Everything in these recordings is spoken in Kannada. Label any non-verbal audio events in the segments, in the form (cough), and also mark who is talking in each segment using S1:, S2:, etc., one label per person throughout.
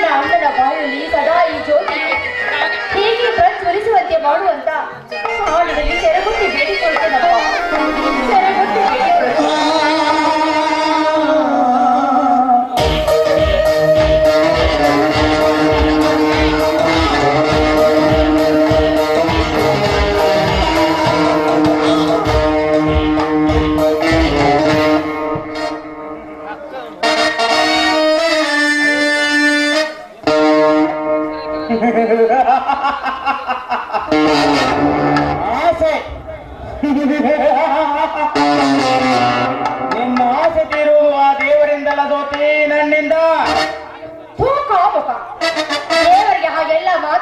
S1: ನನ್ನ ಅಂಗದ ಬಾಯಲ್ಲಿ ಸದಾ ಈ ಜ್ಯೋತಿ. ಹೀಗೆ ಪ್ರಜ್ವಲಿಸುವಂತೆ ಮಾಡುವಂತ. ಹಾಡಿನಲ್ಲಿ ಸೆರಗುತ್ತಿ ಬೇಡಿಕೊಳ್ತೇನಪ್ಪ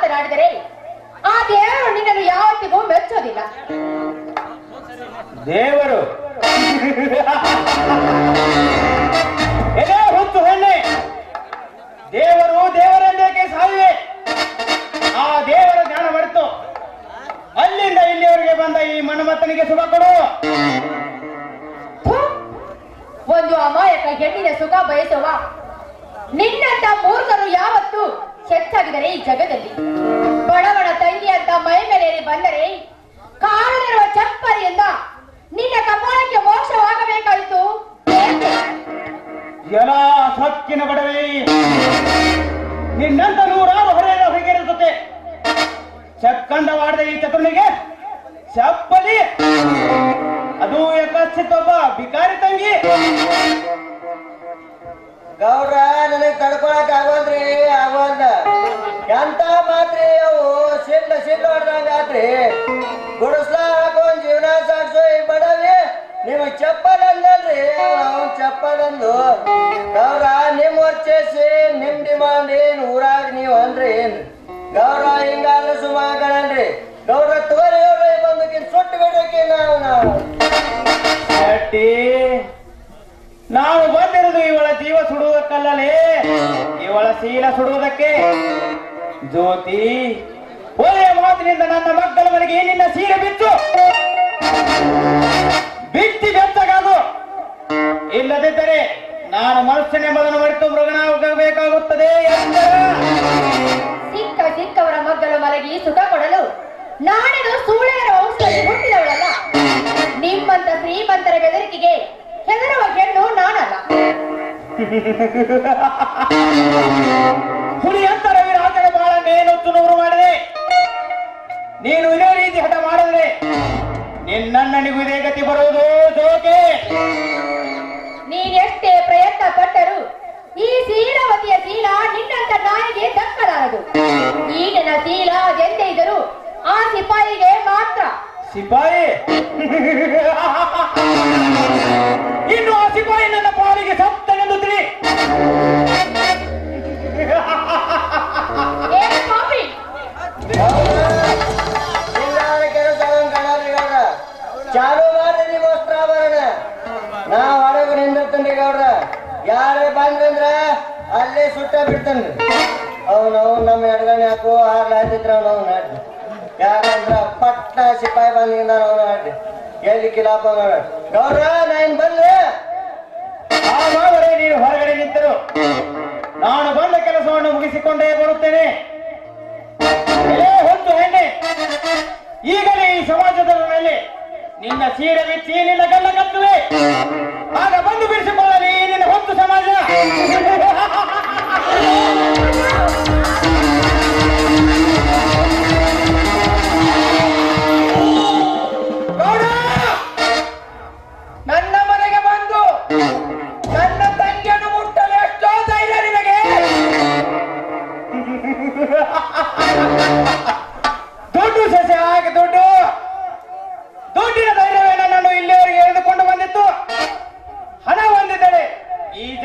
S1: ಮಾತನಾಡಿದರೆ ಆ ದೇವರು ನಿನ್ನನ್ನು ಯಾವತ್ತಿಗೂ ಮೆಚ್ಚೋದಿಲ್ಲ.
S2: ದೇವರು. ಹುಟ್ಟು ಹೆಣ್ಣೆ ದೇವರು ದೇವರನ್ನೇಕೆ ಸಾವಿವೆ ಆ ದೇವರ ಜ್ಞಾನ ಬರ್ತು ಅಲ್ಲಿಂದ ಇಲ್ಲಿಯವರೆಗೆ ಬಂದ ಈ ಮನ್ಮಥನಿಗೆ ಶುಭ ಕೊಡು!
S1: ಒಂದು ಅಮಾಯಕ ಹೆಣ್ಣಿನ ಸುಖ ಬಯಸುವ? ನಿನ್ನಂತ ಈ ಜಗದಲ್ಲಿ ಬಡವನ ತಂಗಿ ಅಂತ ಮೈ ಮೇಲೆ ಬಂದರೆ ಕಾಲಿರುವ ಚಪ್ಪರಿಯಿಂದ ನಿನ್ನ ಕಪಾಳಕ್ಕೆ ಮೋಕ್ಷವಾಗಬೇಕಾಯಿತು?
S2: ಎಲ್ಲ ಸಕ್ಕಿನ ಬಡವೆ ನಿನ್ನಂತ ನೂರಾರು ಹೊರೆಯ ಹೊರಗಿರುತ್ತದೆ ಚಕ್ಕಂದವಾಡದ ಈ ಚತುರ್ನಿಗೆ ಚಪ್ಪಲಿ. ಅದು ಯಕಶ್ಚಿತ್ತೊಬ್ಬ ಬಿಕಾರಿ ತಂಗಿ.
S3: ಗೌರ ನನಗೆ ತಡ್ಕೊಳಕ್ ಆಗೋದ್ರಿ ಮಾತ್ರಿ ಅವು ಸಿಡ್ಲ ಸಿಡ್ಲ ಹೊಡ್ದಂಗ ಆತ್ರಿ ಗುಡಿಸ್ಲ ಹಾಕೊಂಡ್ ಜೀವನ ಸಾಡ್ಸೋ ಈ ಬಡವಿ. ನಿಮಗ್ ಚಪ್ಪಲ್ ಅಂದಲ್ರಿ ಅವ್ನ್ ಚಪ್ಪಲ್ ಅಂದು ಗೌರ, ನಿಮ್ ವರ್ಚೇಸಿ, ನಿಮ್ ಡಿಮಾಂಡ್ ಏನ್? ಊರಾಗ ನೀವ್ ಅಂದ್ರಿ ಏನ್? ಗೌರ, ಹಿಂಗಾದ್ರೆ ಸುಮಾ ಗೌರ, ತೋರಿ ಗೌಡ್ರ ಬಂದಕ್ಕಿನ್ ಸುಟ್ಟು ಬಿಡಕ್ಕೆ ನಾವು ನಾವು.
S2: ಶೆಟ್ಟಿ, ನಾವು ಬಂದಿರೋದು ಇವಳ ಜೀವ ಸುಡುವುದಕ್ಕಲ್ಲಲೇ. ಇವಳ ಶೀಲ ಸುಡುವುದಕ್ಕೆ. ಜ್ಯೋತಿ ಒಳ್ಳೆಯ ಮಾತಿನಿಂದ ನನ್ನ ಮಕ್ಕಳ ಮನೆಗೆ ನಿನ್ನ ಸೀರೆ ಬಿತ್ತು. ಬಿತ್ತಿ ಬೆಚ್ಚಗಾದು ಇಲ್ಲದಿದ್ದರೆ ನಾನು ಮನುಷ್ಯನೆಂಬುದನ್ನು ಮರೆತು ಮೃಗನಾಗಬೇಕಾಗುತ್ತದೆ ಹೋಗಬೇಕಾಗುತ್ತದೆ
S1: ಸಿಕ್ಕ ಸಿಕ್ಕವರ ಮಗ್ಗಲ ಮಲಗಿ ಸುಖ ಕೊಡಲು ನಾಡಿನ ಸೂಳೆಯರ ವಂಶದಲ್ಲಿ ಹುಟ್ಟಿದವಳಲ್ಲ. ನಿಮ್ಮಂತ ಶ್ರೀಮಂತರ ಬೆದರಿಕೆಗೆ ಹೆದರುವ ಹೆಣ್ಣು ನಾನಲ್ಲ.
S2: ಹುಲಿ ಅಂತ ರವಿರಾಜನ ಬಹಳ ಮೇಲೊತ್ತು ನೂರು ಮಾಡಿದೆ ನೀನು ಇದೇ ರೀತಿ ಹಠ ಮಾಡಿದ್ರೆ ನಿನ್ನಣ್ಣನಿಗೂ ಇದೇ ಗತಿ ಬರುವುದು ಜೋಕೆ
S1: ನೀನೆಷ್ಟೇ ಪ್ರಯತ್ನ ಪಟ್ಟರು ಈ ಶೀಲವತಿಯ ಶೀಲ ನಿನ್ನಂತ ನಾಯಿಗೆ ದಕ್ಕಲಾರದು. ಈಗಿನ ಶೀಲ ಎಂದೇ ಇದ್ದರು ಆ ಸಿಪಾಯಿಗೆ ಮಾತ್ರ.
S2: ಸಿಪಾಯಿ? (laughs)
S3: ಅಲ್ಲೇ ಬಿಡ್ತಾನ. ಅವ್ನು ಅವ್ನು ನಮ್ಮ ಎಡಗಣೆ ಹಾಕು ಹಾರ್ಲಾತಿದ್ರ ಅವ್ನು ನಾಡ್ರಿ ಯಾಕಂದ್ರ ಪಟ್ಟ ಸಿಪಾಯಿ ಬಂದಿಂದ ಅವ್ನು ಆಡ್ರಿ ಎಲ್ಲಿ ಕಿಲಾಪ ಗೌರ ನಾನು ಬಂದ್ರೆ
S2: ನೀವು ಹೊರಗಡೆ ನಿಂತರು. ನಾನು ಬಂದ ಕೆಲಸವನ್ನು ಮುಗಿಸಿಕೊಂಡೇ ಬರುತ್ತೇನೆ. ಹೊತ್ತು ಹೆಣ್ಣೆ. ಈಗಲೇ ಈ ಸಮಾಜದ ಮೇಲೆ ನಿನ್ನ ಸೀರೆ ಬಿಚ್ಚಿ ನಿನ್ನ ಗಲ್ಲ ಕತ್ತುವೆ. ಆಗ ಬಂದು ಬಿಡಿಸಿಕೊಳ್ಳಲಿ, ನಿನ್ನ ಹೊತ್ತು ಸಮಾಜ. (laughs)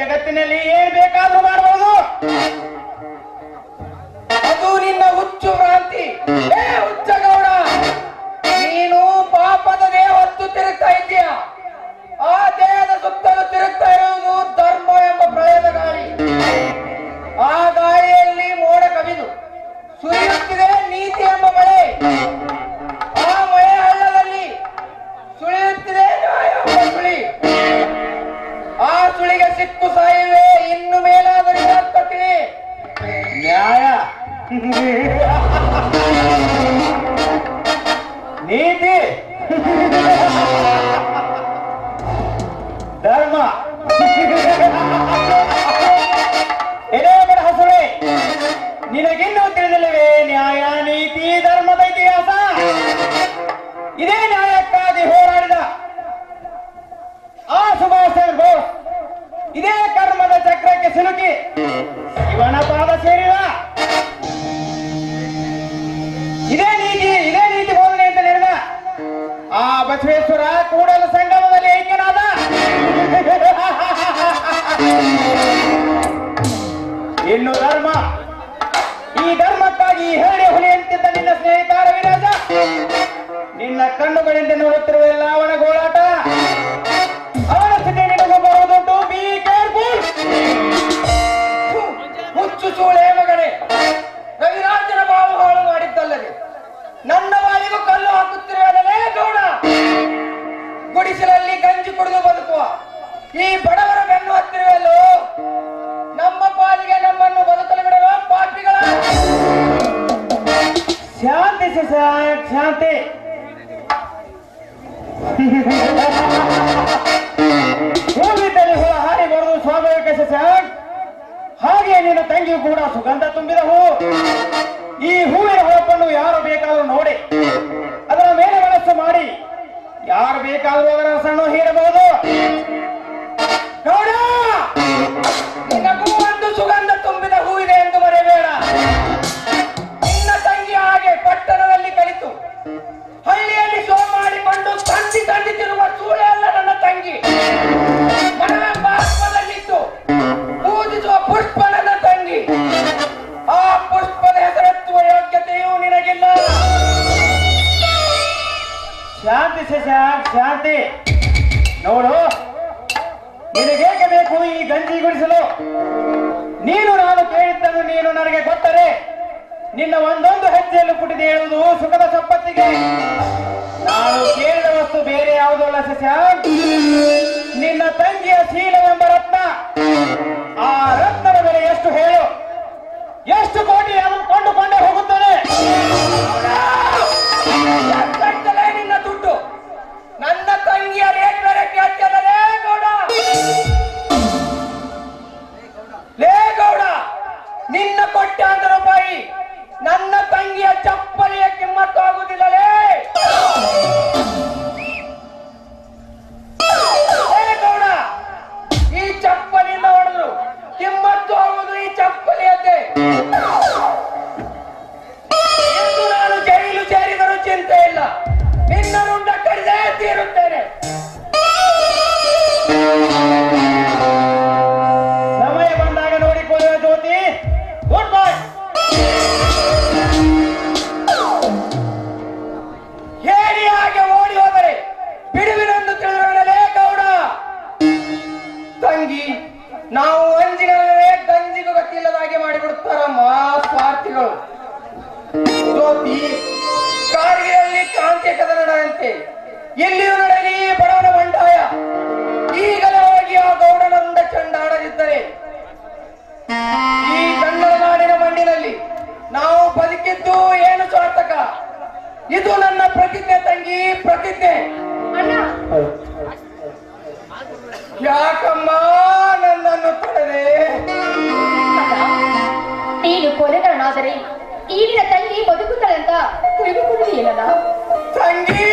S2: ಜಗತ್ತಿನಲ್ಲಿ ಏನ್ ಬೇಕಾದ್ರೂ ಮಾಡಬಹುದು ಅದು ನಿನ್ನ ಹುಚ್ಚು ಭ್ರಾಂತಿ. ಸಿಕ್ಕು ಸಾಯಿವೆ ಇನ್ನು ಮೇಲಾದ ನ್ಯಾಯ ಕಣ್ಣುಗಳಿಂದ ನೋಡುತ್ತಿರುವ ಎಲ್ಲ ಅವನ ಗೋಳಾಟ. ಅವನ ಸ್ಥಿತಿ ನಿನಗೂ ಬರುವುದುಂಟು. ಬಿ ಕೇರ್ಫುಲ್
S4: ಹುಚ್ಚು ಸೂಳೆ ಮಗನೇ. ರವಿರಾಜನ ಬಾವು ಹಾಳು ಮಾಡಿದ್ದಲ್ಲದೆ. ನನ್ನ ಬಾಯಿಗೂ ಕಲ್ಲು ಹಾಕುತ್ತಿರುವ ಗೌಡ ಗುಡಿಸಲಲ್ಲಿ ಗಂಜಿ ಕುಡಿದು ಬದುಕುವ. ಈ ಬಡವರ ಬೆನ್ನು ಹತ್ತಿರುವಲ್ಲೋ. ನಮ್ಮ ಪಾಲಿಗೆ ನಮ್ಮನ್ನು ಬದುಕಲು ಬಿಡುವ ಪಾಪಿಗಳ.
S2: ಶಾಂತಿ ಶಾಂತಿ. ಹೂವಿದ್ದಲ್ಲಿ ಹುಳ ಹಾರಿ ಬರುವುದು ಸ್ವಾಭಾವಿಕ ಸಸ್ಯ ಹಾಗೆ ನಿನ್ನ ತಂಗಿಯು ಕೂಡ ಸುಗಂಧ ತುಂಬಿದ ಹೂ. ಈ ಹೂವಿನ ಹೊಳಪನ್ನು ಯಾರು ಬೇಕಾದರೂ ನೋಡಿ, ಅದರ ಮೇಲೆ ಮನಸ್ಸು ಮಾಡಿ, ಯಾರು ಬೇಕಾದರೂ ಅದರ ಸಣ್ಣ ಹೀರಬಹುದು.
S4: ನಿನಗೂ ಒಂದು ಸುಗಂಧ
S2: ಈ ಗಂಜಿ ಗುಡಿಸಲು. ನೀನು ನಾನು ಕೇಳಿದ್ದನ್ನು ನೀನು ನನಗೆ ಕೊಟ್ಟರೆ ನಿನ್ನ ಒಂದೊಂದು ಹೆಜ್ಜೆಯನ್ನು ಪುಟಿದೆ ಹೇಳುವುದು ಸುಖದ ಸಂಪತ್ತಿಗೆ. ನಾನು ಕೇಳಿದ ವಸ್ತು ಬೇರೆ ಯಾವುದಲ್ಲ ಸಸ್ಯ. ನಿನ್ನ ತಂಗಿಯ ಶೀಲವೆಂಬ ರತ್ನ. ಆ ರತ್ನದ ಬೆಲೆ ಎಷ್ಟು ಹೇಳು. ಎಷ್ಟು ಕೋಟಿ ಅದನ್ನು ಕೊಂಡುಕೊಂಡೇ ಹೋಗುತ್ತದೆ.
S4: ಎಲ್ಲಿಯೂ ನಡೆಯಲಿ ಬಡವನ ಬಂಡಾಯ. ಈಗಲೇ ಹೋಗಿ ಆ ಗೌಡನಂದ ಚಂಡಾಡದಿದ್ದರೆ ಈ ಕನ್ನಡ ನಾಡಿನ ಮಣ್ಣಿನಲ್ಲಿ ನಾವು ಬದುಕಿದ್ದು ಏನು ಸಾರ್ಥಕ? ಇದು ನನ್ನ ಪ್ರತಿಜ್ಞೆ ತಂಗಿ ಪ್ರತಿಜ್ಞೆ. ಯಾಕಮ್ಮ ನನ್ನನ್ನು ತಡೆದೆ?
S1: ನೀನು ಕೊಲೆಗಾರನಾದರೆ ಈಗಿನ ತಂಗಿ ಬದುಕುತ್ತಾಳಂತ ತಿಳಿದುಕೊಳ್ಳುವುದಿಲ್ಲಲ್ಲ
S4: ತಂಗಿ!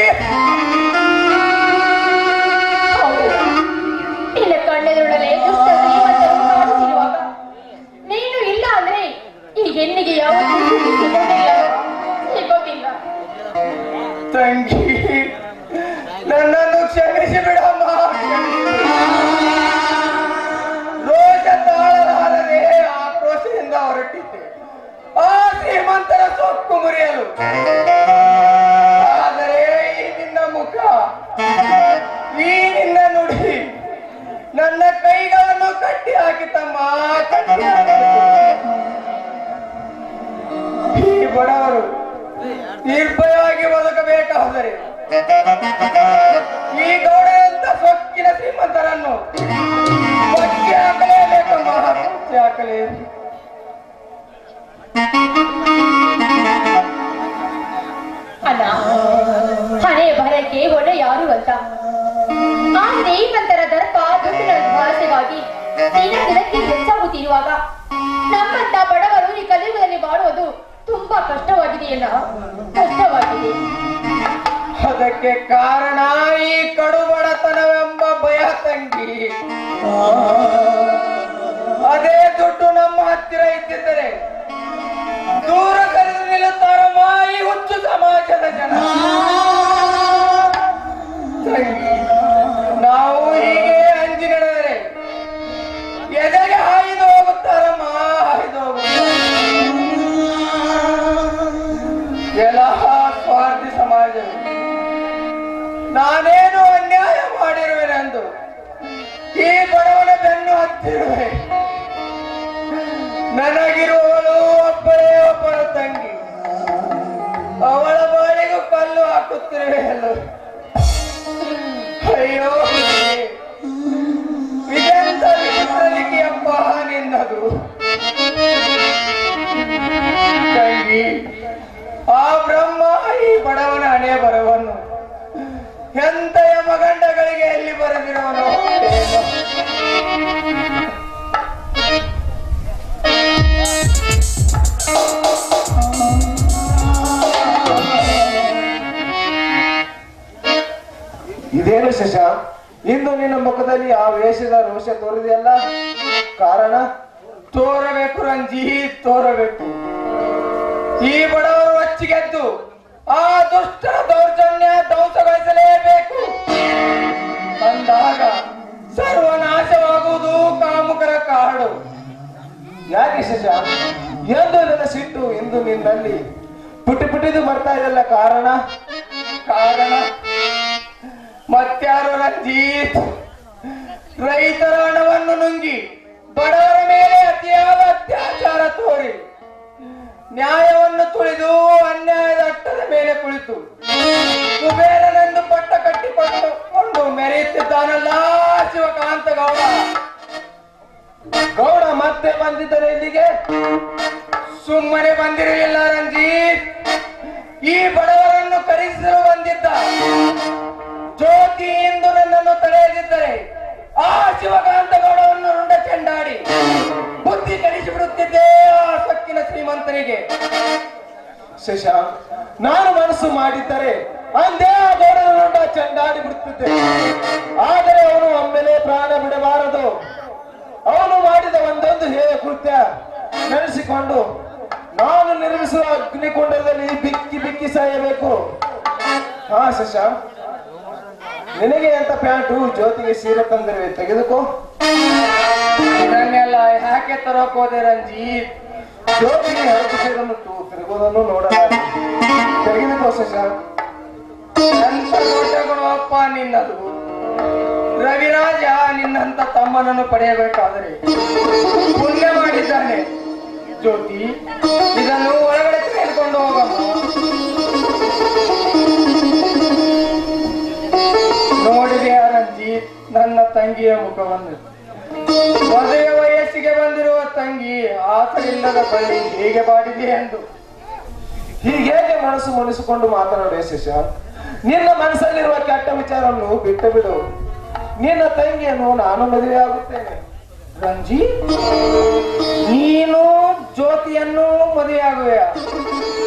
S1: ಹೆಣ್ಣಿಗೆ ಯಾವ ಸುಖವೂ ಸಿಗೋದಿಲ್ಲ.
S4: ತಂಗಿ ನನ್ನನ್ನು ಕ್ಷಮಿಸಿ ಬಿಡಮ್ಮ ಹಾಕಲೇ
S1: ಅಲ್ಲ ಹಣೆ ಬರಕ್ಕೆ ಹೊಣೆ ಯಾರು ಅಂತ? ಆ ಶ್ರೀಮಂತರ ದರ್ಪ ದಿನ ದಿನಕ್ಕೆ ಹೆಚ್ಚಾಗುತ್ತಿರುವಾಗ ನಮ್ಮಂತ ಬಡವರು ಈ ಕಲಿಯುಗದಲ್ಲಿ ಬಾಳುವುದು ತುಂಬಾ ಕಷ್ಟವಾಗಿದೆಯಲ್ಲ? ಕಷ್ಟವಾಗಿದೆ.
S4: ಅದಕ್ಕೆ ಕಾರಣ ಈ ಕಡುಬಡತನವೆಂಬ ಭಯ ತಂಗಿ. ಹತ್ತಿರ ಇದ್ದಿದ್ದರೆ ದೂರದಲ್ಲಿ ನಿಲ್ಲುತ್ತಾರ ಮಾಯಿ ಹುಚ್ಚು ಸಮಾಜದ ಜನ. ನಾವು ಹೀಗೆ ಅಂಜಿ ನಡೆದರೆ ಎದೆಗೆ ಹಾಯ್ದು ಹೋಗುತ್ತಾರಮ್ಮ ಹಾಯ್ದು ಸಮಾಜ ಎಲ್ಲ ಸ್ವಾರ್ಥಿ ಸಮಾಜ ನಾನೇನು ಅನ್ಯಾಯ ಮಾಡಿರುವೆನೆಂದು ಈ ಬಡವನ ಬೆನ್ನು ಹತ್ತಿರುವೆ. ನನಗಿರುವವಳು ಒಬ್ಬಳೇ ಒಬ್ಬಳು ತಂಗಿ. ಅವಳ ಬಾಳಿಗೂ ಕಲ್ಲು ಹಾಕುತ್ತಿರುವೆ ಅಲ್ಲೋ ಅಯ್ಯೋ ಇದೆಂತ ಎಂಬ ನಿನ್ನದು ತಂಗಿ, ಆ ಬ್ರಹ್ಮ ಈ ಬಡವನ ಹಣೆ ಬರವನ್ನು ಎಂತ ಯಮಗಂಡಗಳಿಗೆ ಎಲ್ಲಿ ಬರೆದಿರುವನು.
S5: ಇದೇನು ಶಶ? ಇಂದು ನಿನ್ನ ಮುಖದಲ್ಲಿ ಆ ವೇಷದ ರೋಷ ತೋರಿದೆಯಲ್ಲ? ಕಾರಣ?
S4: ತೋರಬೇಕು ರಂಜಿ, ತೋರಬೇಕು. ಈ ಬಡವರು ಅಚ್ಚಿಗೆದ್ದು ಆ ದುಷ್ಟ ದೌರ್ಜನ್ಯ ಧ್ವಂಸಗೊಳಿಸಲೇಬೇಕು. ಅಂದಾಗ ಸರ್ವನಾಶವಾಗುವುದು ಕಾಮುಕರ ಕಾಡು.
S5: ಯಾಕೆ ಶಶ ಎಂದು ನನ್ನ ಸಿಟ್ಟು ನಿನ್ನಲ್ಲಿ ಪುಟ್ಟಿ ಪುಟಿದು ಬರ್ತಾ ಇದೆಲ್ಲ ಕಾರಣ?
S4: ಕಾರಣ? ಮತ್ಯಾರು ರಂಜಿತ್, ರೈತರ ಹಣವನ್ನು ನುಂಗಿ ಬಡವರ ಮೇಲೆ ಶ್ರೀಮಂತನಿಗೆ
S5: ಶಶ ನಾನು ಮನಸ್ಸು ಮಾಡಿದ್ದರೆ ಅಂದೇ ಆ ಗೌಡನ ನೋಟ ಚಂಡಾಡಿ ಬಿಡುತ್ತಿದ್ದೆ. ಆದರೆ ಅವನು ಒಮ್ಮೆಲೆ ಪ್ರಾಣ ಬಿಡಬಾರದು. ಅವನು ಮಾಡಿದ ಒಂದೊಂದು ಹೇಯ ಕೃತ್ಯ ನೆನೆಸಿಕೊಂಡು ನಾನು ನಿರ್ಮಿಸುವ ಅಗ್ನಿಕುಂಡದಲ್ಲಿ ಬಿಕ್ಕಿ ಬಿಕ್ಕಿ ಸಾಯಬೇಕು. ಹಾ ಶಶ ನಿನಗೆ ಅಂತ ಪ್ಯಾಂಟು ಜ್ಯೋತಿಗೆ ಸೀರೆ ತಂದಿರುವೆ ತೆಗೆದುಕೋ.
S4: ಇದನ್ನೆಲ್ಲ ಯಾಕೆ ತರೋಕೋದೆ ರಂಜಿತ್?
S5: ಜ್ಯೋತಿಗೆ ಹರಕು ಸೀರನ್ನು ತು- ತಿರುಗುವುದನ್ನು ನೋಡಲಾರೆ ತೆಗೆದುಕೋ ಶಶ
S4: ಎಂತ ದೊಡ್ಡ ಗುಣವಪ್ಪ ನಿನ್ನದು. ರವಿರಾಜ ನಿನ್ನಂತ ತಮ್ಮನನ್ನು ಪಡೆಯಬೇಕಾದರೆ ಪುಣ್ಯ ಮಾಡಿದ್ದಾನೆ. ಜ್ಯೋತಿ, ಇದನ್ನು ಒಳಗಡೆ ತೆಗೆದುಕೊಂಡು ಹೋಗಮ್ಮ ನೋಡಿದೆ ಆನಂದಿ ನನ್ನ ತಂಗಿಯ ಮುಖವನ್ನು. ಮದುವೆ ವಯಸ್ಸಿಗೆ ಬಂದಿರುವ ತಂಗಿ ಆಸರಿಲ್ಲದ ಬಳಿ ಹೇಗೆ ಬಾಡಿದೆ ಎಂದು.
S5: ಹೀಗೇಗೆ ಮನಸ್ಸು ಮುನಿಸಿಕೊಂಡು ಮಾತನಾಡುವ ಶಿಶ ನಿನ್ನ ಮನಸ್ಸಲ್ಲಿರುವ ಕೆಟ್ಟ ವಿಚಾರವನ್ನು ಬಿಟ್ಟು ಬಿಡು. ನಿನ್ನ ತಂಗಿಯನ್ನು ನಾನು ಮದುವೆ ಆಗುತ್ತೇನೆ
S4: ರಂಜಿ, ನೀನು ಜ್ಯೋತಿಯನ್ನು ಮದುವೆಯಾಗುವೆಯ